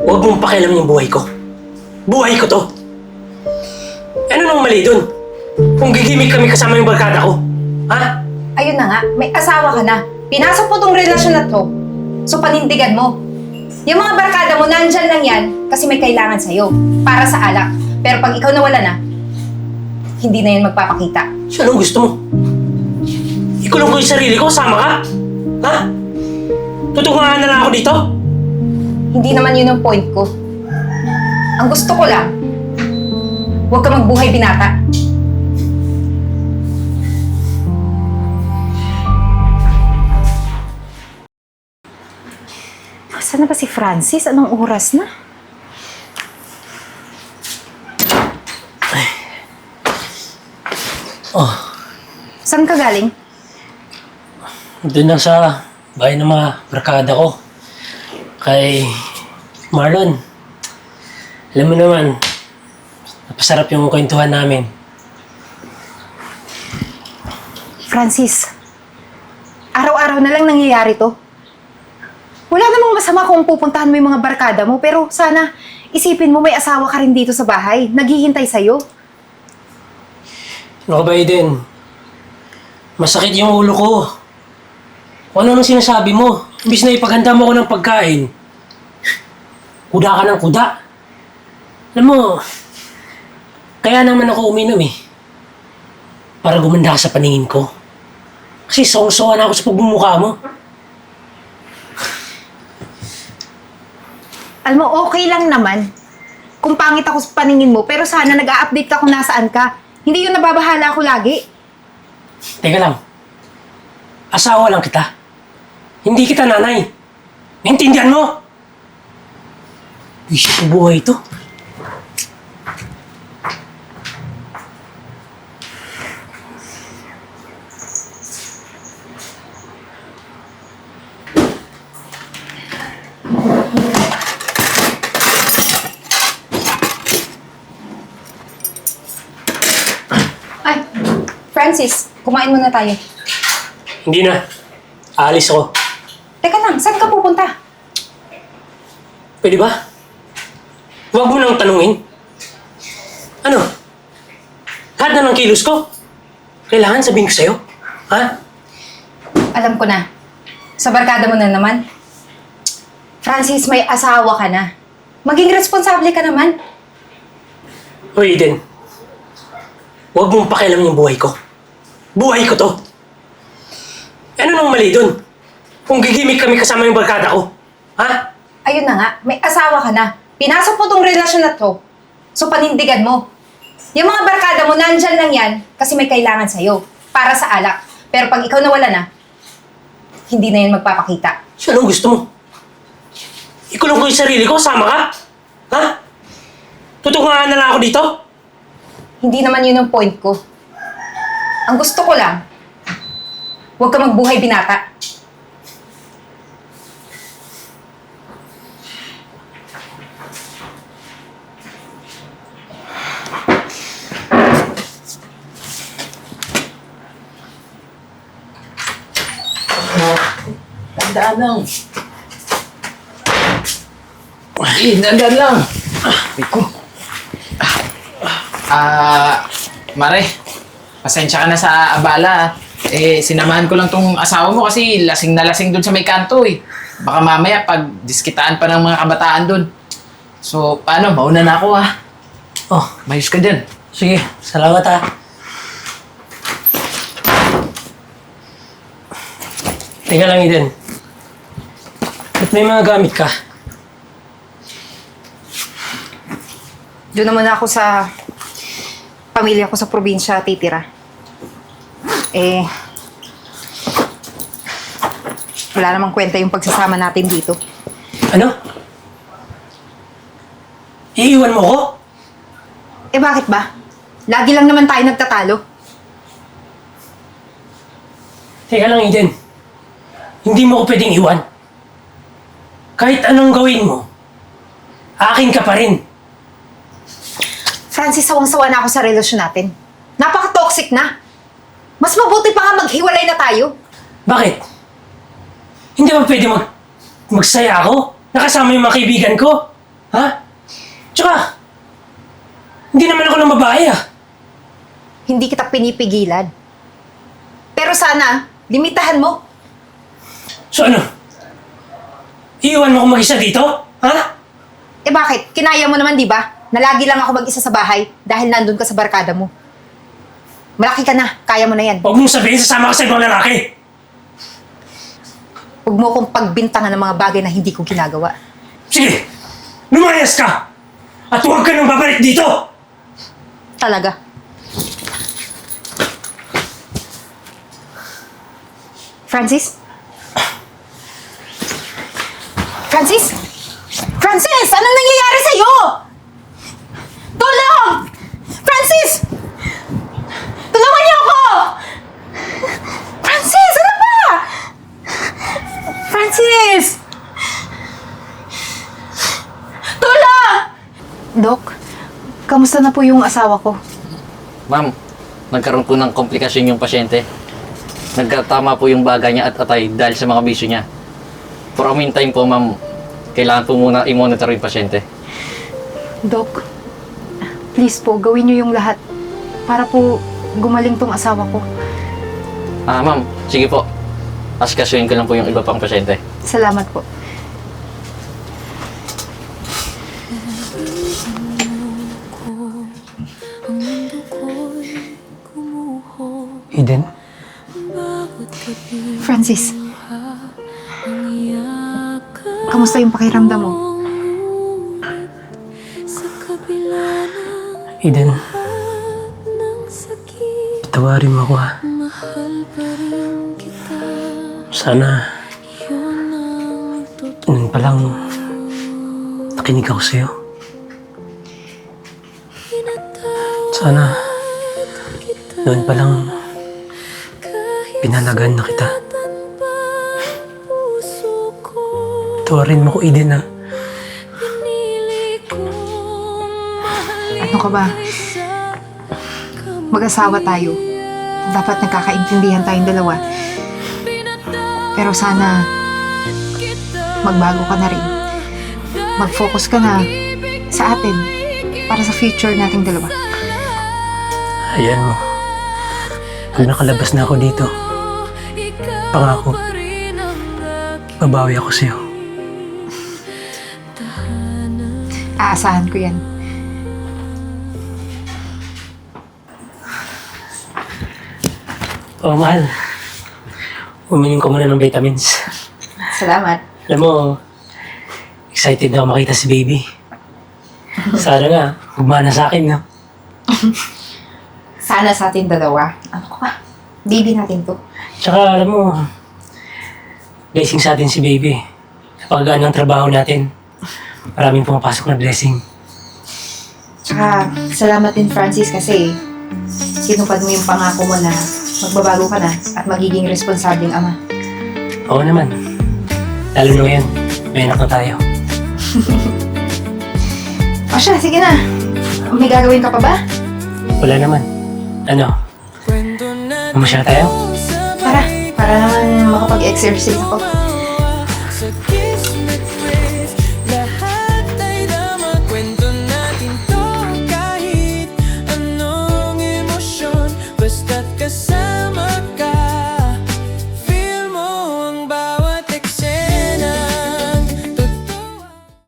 Huwag mong pakialam yung buhay ko. Buhay ko to. Ano nang mali dun? Kung gigimik kami kasama yung barkada ko. Ha? Ayun na nga, may asawa ka na. Pinasok mo tong relasyon na to. So panindigan mo. Yung mga barkada mo, nandyan lang yan kasi may kailangan sa'yo. Para sa alak. Pero pag ikaw nawala na, hindi na yan magpapakita. So anong gusto mo? Ikulong ko yung sarili ko, sama ka? Ha? Tutungahan na lang ako dito? Hindi naman yun ang point ko. Ang gusto ko lang, huwag ka magbuhay binata. Saan na ba si Francis? Anong oras na? Oh, Saan ka galing? doon lang sa bahay ng mga barkada ko. Kay Marlon. Alam mo naman, napasarap yung kwentuhan namin. Francis, araw-araw na lang nangyayari to. Wala namang masama kung pupuntahan mo yung mga barkada mo, pero sana isipin mo may asawa ka rin dito sa bahay, naghihintay sa'yo. Ano ka ba, Eden? Masakit yung ulo ko. Kung ano nang sinasabi mo? Imbis na ipaganda mo ko ng pagkain. Kuda ka ng kuda. Alam mo, kaya naman ako uminom eh. Para gumanda ka sa paningin ko. Kasi sawang-sawa na ako sa pagmumukha mo. Alam mo, okay lang naman kung pangit ako sa paningin mo, pero sana nag-a-update ka kung nasaan ka. Hindi yung nababahala ako lagi. Teka lang. Asawa lang kita. Hindi kita nanay. Naintindihan mo? Wish yung buhay ito. Ay, Francis, kumain muna tayo. Hindi na. Aalis ako. Saan ka pupunta? Pwede ba? Huwag mo nang tanungin. Ano? Lahat na ng kilos ko. Kailangan sabihin ko sa'yo. Ha? Alam ko na. Sa barkada mo na naman. Francis, may asawa ka na. Maging responsable ka naman. Hoy, Eden. Huwag mong pakialam yung buhay ko. Buhay ko to. Ano nang mali dun? Kung gigimik kami kasama yung barkada ko. Ha? Ayun na nga, may asawa ka na. Pinasok mo tong relasyon na to. So panindigan mo. Yung mga barkada mo, nandyan lang yan kasi may kailangan sa'yo. Para sa alak. Pero pag ikaw nawala na, hindi na yan magpapakita. So anong gusto mo? Ikulong ko yung sarili ko, sama ka? Ha? Tutungahan na lang ako dito? Hindi naman yun ang point ko. Ang gusto ko lang, huwag ka magbuhay binata. Tandaan lang. Eh, tandaan lang. Iko. Ah, Mare, pasensya ka na sa abala. Eh, sinamahan ko lang tong asawa mo kasi lasing na lasing dun sa may kanto eh. Baka mamaya pag diskitaan pa ng mga kabataan dun. So, paano? Mauna na ako ah. Oh, Mayos ka dyan. sige. Salamat ha. Teka lang, Eden. Ba't may mga gamit ka? Doon naman ako sa pamilya ko sa probinsya titira. Eh, wala namang kwenta yung pagsasama natin dito. Ano? Iiwan mo ko? Eh bakit ba? Lagi lang naman tayo nagtatalo. Teka lang, Eden. Hindi mo ko pwedeng iwan. Kahit anong gawin mo, akin ka pa rin. Francis, sawang-sawa na ako sa relasyon natin. Napaka-toxic na. Mas mabuti pa nga maghiwalay na tayo. Bakit? Hindi ba pwede mag magsaya ako? Nakasama yung mga kaibigan ko? Ha? Tsaka, hindi naman ako ng babae ah. Hindi kita pinipigilan. Pero sana, limitahan mo. So ano? Iiwan mo ako mag-isa dito? Ha? Eh bakit? Kinaya mo naman, di ba? Na lagi lang ako mag-isa sa bahay dahil nandun ka sa barkada mo. Malaki ka na. Kaya mo na yan. Huwag mong sabihin sasama ka sa ibang lalaki. Huwag mo kong pagbintangan ng mga bagay na hindi ko ginagawa. Sige, lumayas ka! At huwag ka nang babalik dito! Talaga. Francis? Francis? Francis! Anong nangyayari sa'yo? Tulong! Francis! Tulungan niyo ako! Francis! Ano ba? Francis! Tulong! Dok, kamusta na po yung asawa ko? Ma'am, nagkaroon po ng komplikasyon yung pasyente. Nagkatama po yung baga niya at atay dahil sa mga bisyo niya. For a meantime po, ma'am, kailangan po muna i-monitor yung pasyente. Dok, please po, gawin niyo yung lahat para po gumaling tong asawa ko. Ah, ma'am, sige po. Askasuhin ko lang po yung iba pang pasyente. Salamat po. Eden, Francis, kamusta yung pakiramdam mo? Eden, patawarin mo ako ha. Sana, noon pa lang, nakinig ako sa'yo. Sana, noon pa lang, pinalagaan na kita. Tawarin mo ko, Eden ha. Ano ka ba? Mag-asawa tayo. Dapat nagkakaintindihan tayong dalawa. Pero sana, magbago ka na rin. Mag-focus ka na sa atin para sa future nating dalawa. Ayan mo. Pag nakalabas na ako dito, pangako, babawi ako sa'yo. Aasahan ko yan. Oh, mahal. Uminom ko muna ng vitamins. Salamat. Alam mo, excited na ako makita si baby. Sana nga, gumana sa akin, no? Sana sa ating dalawa. Ano ka ba? Baby natin to. Tsaka, alam mo, blessing sa atin si baby. Napakagaan ng trabaho natin. Maraming pumapasok na blessing. Tsaka, salamat din Francis kasi sinupad mo yung pangako mo na magbabago ka na at magiging responsableng ama. Oo naman. Lalo na ngayon, may anak na tayo. O siya, sige na. May gagawin ka pa ba? Wala naman. Ano? Mamasyal tayo? Tara, para naman makapag-exercise ako.